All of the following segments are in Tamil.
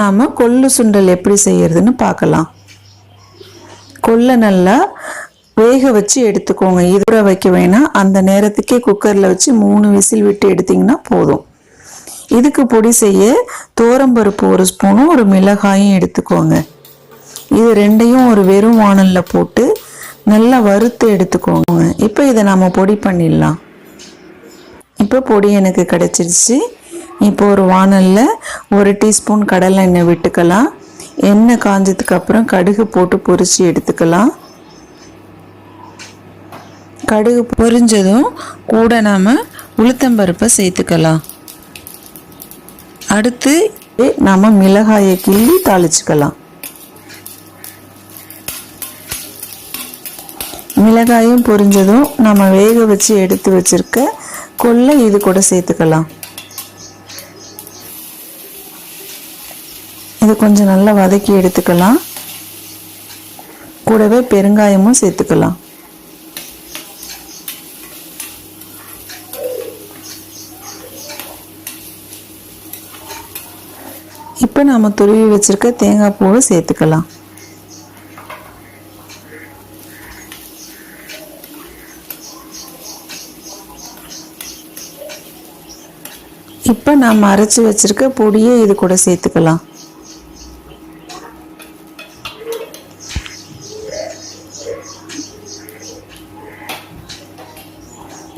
நாம் கொள்ளு சுண்டல் எப்படி செய்கிறதுன்னு பார்க்கலாம். கொல்லை நல்லா வேக வச்சு எடுத்துக்கோங்க. இது வைக்க வேணாம். அந்த நேரத்துக்கே குக்கரில் வச்சு மூணு விசில் விட்டு எடுத்திங்கன்னா போதும். இதுக்கு பொடி செய்ய தோரம்பருப்பு ஒரு ஸ்பூனும் ஒரு மிளகாயும் எடுத்துக்கோங்க. இது ரெண்டையும் ஒரு வெறும் வாணலில் போட்டு நல்லா வறுத்து எடுத்துக்கோங்க. இப்போ இதை நம்ம பொடி பண்ணிடலாம். இப்போ பொடி எனக்கு கிடச்சிருச்சு. இப்போ ஒரு வாணலில் ஒரு டீஸ்பூன் கடலை எண்ணெய் விட்டுக்கலாம். எண்ணெய் காஞ்சதுக்கு அப்புறம் கடுகு போட்டு பொரித்து எடுத்துக்கலாம். கடுகு பொரிஞ்சதும் கூட நாம் உளுத்தம்பருப்பை சேர்த்துக்கலாம். அடுத்து நாம் மிளகாயை கிள்ளி தாளிச்சுக்கலாம். மிளகாயும் பொரிஞ்சதும் நம்ம வேக வச்சு எடுத்து வச்சிருக்க கொல்லை இது கூட சேர்த்துக்கலாம். இது கொஞ்சம் நல்லா வதக்கி எடுத்துக்கலாம். கூடவே பெருங்காயமும் சேர்த்துக்கலாம். இப்போ நாம் துருவி வச்சிருக்க தேங்காய் பூவை சேர்த்துக்கலாம். இப்போ நாம் அரைச்சி வச்சிருக்க பொடியை இது கூட சேர்த்துக்கலாம்.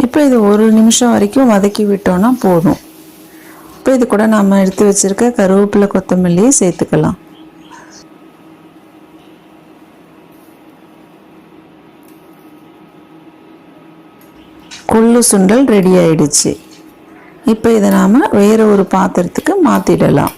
இப்போ இது ஒரு நிமிஷம் வரைக்கும் வதக்கி விட்டோம்னா போதும். இப்போ இது கூட நம்ம எடுத்து வச்சிருக்க கருவேப்பிலை கொத்தமல்லியை சேர்த்துக்கலாம். கொள்ளு சுண்டல் ரெடி ஆயிடுச்சு. இப்போ இதை நாம் வேறு ஒரு பாத்திரத்துக்கு மாற்றிடலாம்